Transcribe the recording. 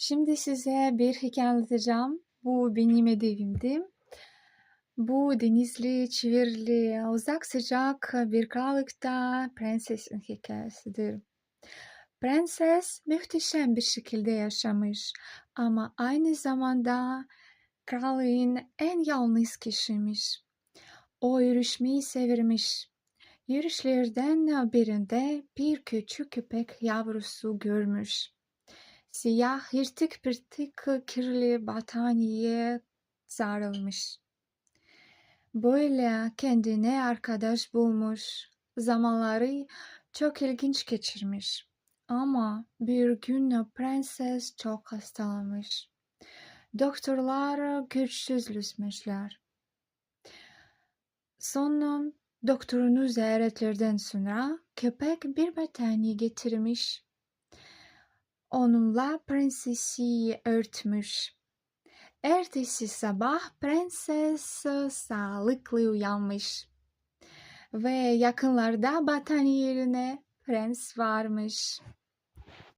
Şimdi size bir hikaye anlatacağım. Bu benim ödevimdi. Bu denizli, çivirli, uzak sıcak bir krallıkta prensesin hikayesidir. Prenses muhteşem bir şekilde yaşamış ama aynı zamanda kralın en yalnız kişiymiş. O yürüyüşmeyi severmiş. Yürüyüşlerden birinde bir küçük köpek yavrusu görmüş. Siyah yırtık pırtık kirli battaniyeye sarılmış. Böyle kendine arkadaş bulmuş. Zamanları çok ilginç geçirmiş. Ama bir gün prenses çok hastalanmış. Doktorlar güçsüzleşmişler. Sonra doktorunu ziyaretlerden sonra köpek bir battaniye getirmiş. Onunla prensesi örtmüş. Ertesi sabah prenses sağlıklı uyanmış. Ve yakınlarda battaniye yerine prens varmış.